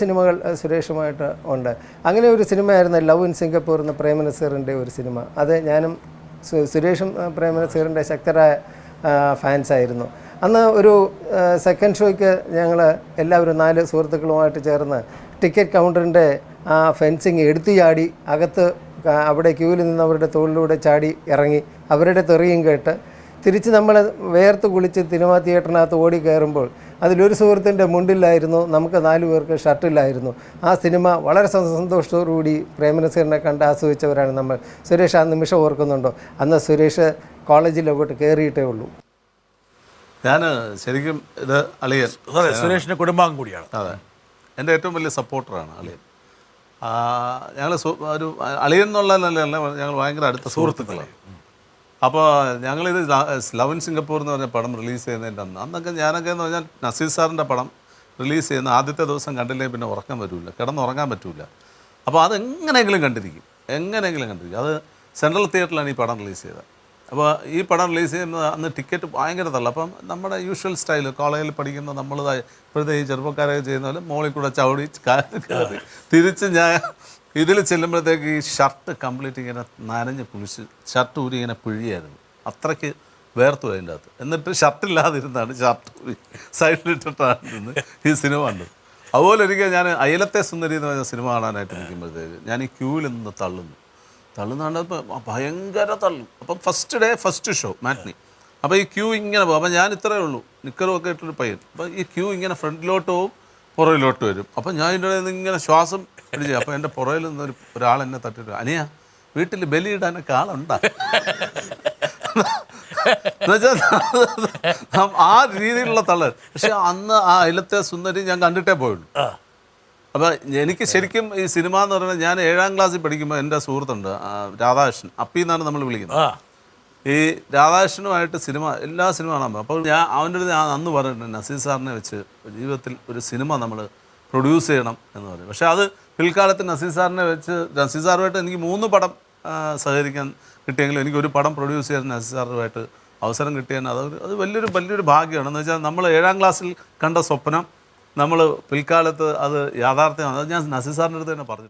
സിനിമകൾ സുരേഷുമായിട്ട് ഉണ്ട്. അങ്ങനെ ഒരു സിനിമയായിരുന്നു ലവ് ഇൻ സിംഗപ്പൂർ എന്ന പ്രേമനസീറിന്റെ ഒരു സിനിമ. അത് ഞാനും സുരേഷും പ്രേമനസീറിന്റെ ശക്തരായ ഫാൻസായിരുന്നു. അന്ന് ഒരു സെക്കൻഡ് ഷോയ്ക്ക് ഞങ്ങൾ എല്ലാവരും നാല് സുഹൃത്തുക്കളുമായിട്ട് ചേർന്ന് ടിക്കറ്റ് കൗണ്ടറിന്റെ ആ ഫെൻസിങ് എടുത്തു ചാടി അകത്ത് അവിടെ ക്യൂവിൽ നിന്ന് അവരുടെ തോളിലൂടെ ചാടി ഇറങ്ങി അവരുടെ തെറിയും കേട്ട് തിരിച്ച് നമ്മൾ വേർത്ത് കുളിച്ച് സിനിമാ തിയേറ്ററിനകത്ത് ഓടി കയറുമ്പോൾ അതിലൊരു സുഹൃത്തിന്റെ മുണ്ടില്ലായിരുന്നു നമുക്ക് നാലു പേർക്ക് ഷർട്ടില്ലായിരുന്നു. ആ സിനിമ വളരെ സന്തോഷത്തോടുകൂടി പ്രേമനസീറിനെ കണ്ട് ആസ്വദിച്ചവരാണ് നമ്മൾ. സുരേഷ് ആ നിമിഷം ഓർക്കുന്നുണ്ടോ? അന്ന് സുരേഷ് കോളേജിലോട്ട് കയറിയിട്ടേ ഉള്ളൂ. ഞാൻ ശരിക്കും ഇത് അളിയൻ. സുരേഷിന്റെ സുരേഷിന്റെ കുടുംബാംഗം കൂടിയാണ്. അതെ. എന്റെ ഏറ്റവും വലിയ സപ്പോർട്ടറാണ് അളിയൻ. ഞങ്ങൾ ഒരു അളിയൻ എന്നുള്ള ഞങ്ങൾ ഭയങ്കര അടുത്ത സുഹൃത്തുക്കളാണ്. അപ്പോൾ ഞങ്ങളിത് ലവൻ സിംഗപ്പൂർ എന്ന് പറഞ്ഞ പടം റിലീസ് ചെയ്യുന്നതിന്റെ അന്ന്. അന്നൊക്കെ ഞാനൊക്കെ എന്ന് പറഞ്ഞാൽ നസീർ സാറിന്റെ പടം റിലീസ് ചെയ്യുന്ന ആദ്യത്തെ ദിവസം കണ്ടില്ലെങ്കിൽ പിന്നെ ഉറക്കം വരില്ല കിടന്നുറങ്ങാൻ പറ്റില്ല അപ്പോൾ അത് എങ്ങനെയെങ്കിലും കണ്ടിരിക്കും. എങ്ങനെയെങ്കിലും കണ്ടിരിക്കും. അത് സെൻട്രൽ തിയേറ്ററിലാണ് ഈ പടം റിലീസ് ചെയ്തത്. അപ്പോൾ ഈ പടം റിലീസ് ചെയ്യുന്നത് അന്ന് ടിക്കറ്റ് ഭയങ്കര തള്ളു. അപ്പം നമ്മുടെ യൂഷ്വൽ സ്റ്റൈൽ കോളേജിൽ പഠിക്കുന്ന നമ്മൾ ഇപ്പോഴത്തെ ഈ ചെറുപ്പക്കാരൊക്കെ ചെയ്യുന്ന പോലെ മോളിൽ കൂടെ ചവിടി കയറി. തിരിച്ച് ഞാൻ ഇതിൽ ചെല്ലുമ്പോഴത്തേക്ക് ഈ ഷർട്ട് കംപ്ലീറ്റ് ഇങ്ങനെ നനഞ്ഞ് കുളിച്ച് ഷർട്ട് ഊരി ഇങ്ങനെ പിഴിയായിരുന്നു. അത്രയ്ക്ക് വേർത്തു അതിന്റെ അകത്ത്. എന്നിട്ട് ഷർട്ടില്ലാതിരുന്നാണ് ഷർട്ട് ഊരി സൈഡിലിട്ടിട്ടാണ് ഈ സിനിമ കണ്ടത്. അതുപോലെ ഒരിക്കൽ ഞാൻ അയലത്തെ സുന്ദരി എന്ന് പറഞ്ഞ സിനിമ കാണാനായിട്ട് നിൽക്കുമ്പോഴത്തേക്ക് ഞാൻ ഈ ക്യൂവിൽ നിന്ന് തള്ളുന്നു. തള്ളുന്നാണ്ടപ്പോൾ ഭയങ്കര തള്ളും. അപ്പം first day first show matinee. അപ്പോൾ ഈ ക്യൂ ഇങ്ങനെ പോകും. അപ്പം ഞാൻ ഇത്രയേ ഉള്ളൂ. നിക്കറും ഒക്കെ ഇട്ടൊരു പയ്യൻ. അപ്പോൾ ഈ ക്യൂ ഇങ്ങനെ ഫ്രണ്ടിലോട്ട് പോവും പുറയിലോട്ട് വരും. അപ്പം ഞാൻ ഇതിന്റെ ഇങ്ങനെ ശ്വാസം പിടിച്ചു അപ്പോൾ എന്റെ പുറകിൽ നിന്ന് ഒരു ഒരാൾ എന്നെ തട്ടിട്ട് അനിയ വീട്ടിൽ ബലിയിടാനൊക്കെ ആളുണ്ടാ? ആ രീതിയിലുള്ള തള്ളൽ. പക്ഷെ അന്ന് ആ അയലത്തെ സുന്ദരി ഞാൻ കണ്ടിട്ടേ പോയുള്ളൂ. അപ്പം എനിക്ക് ശരിക്കും ഈ സിനിമ എന്ന് പറഞ്ഞാൽ ഞാൻ ഏഴാം ക്ലാസ്സിൽ പഠിക്കുമ്പോൾ എന്റെ സുഹൃത്തുണ്ട് ആ, രാധാകൃഷ്ണൻ. അപ്പി എന്നാണ് നമ്മൾ വിളിക്കുന്നത്. ആ. ഈ രാധാകൃഷ്ണനുമായിട്ട് സിനിമ എല്ലാ സിനിമ കാണാൻ പോകും അപ്പോൾ ഞാൻ അവന്റെ അടുത്ത് ഞാൻ അന്ന് പറഞ്ഞിട്ടുണ്ട് നസീർ സാറിനെ വെച്ച് ജീവിതത്തിൽ ഒരു സിനിമ നമ്മൾ പ്രൊഡ്യൂസ് ചെയ്യണം എന്ന് പറയും പക്ഷേ അത് പിൽക്കാലത്ത് നസീർ സാറിനെ വെച്ച് നസീർ സാറുമായിട്ട് എനിക്ക് മൂന്ന് പടം ആ, സഹകരിക്കാൻ കിട്ടിയെങ്കിലും എനിക്ക് ഒരു പടം പ്രൊഡ്യൂസ് ചെയ്യാൻ നസീർ സാറുമായിട്ട് അവസരം കിട്ടിയാൽ അത് അത് വലിയൊരു വലിയൊരു ഭാഗ്യമാണ്. എന്ന് വെച്ചാൽ നമ്മൾ ഏഴാം ക്ലാസ്സിൽ കണ്ട സ്വപ്നം നമ്മൾ പിൽക്കാലത്ത് അത് യാഥാർത്ഥ്യമാണ്. അത് ഞാൻ നസീർ സാറിന്റെ അടുത്ത് തന്നെ പറഞ്ഞു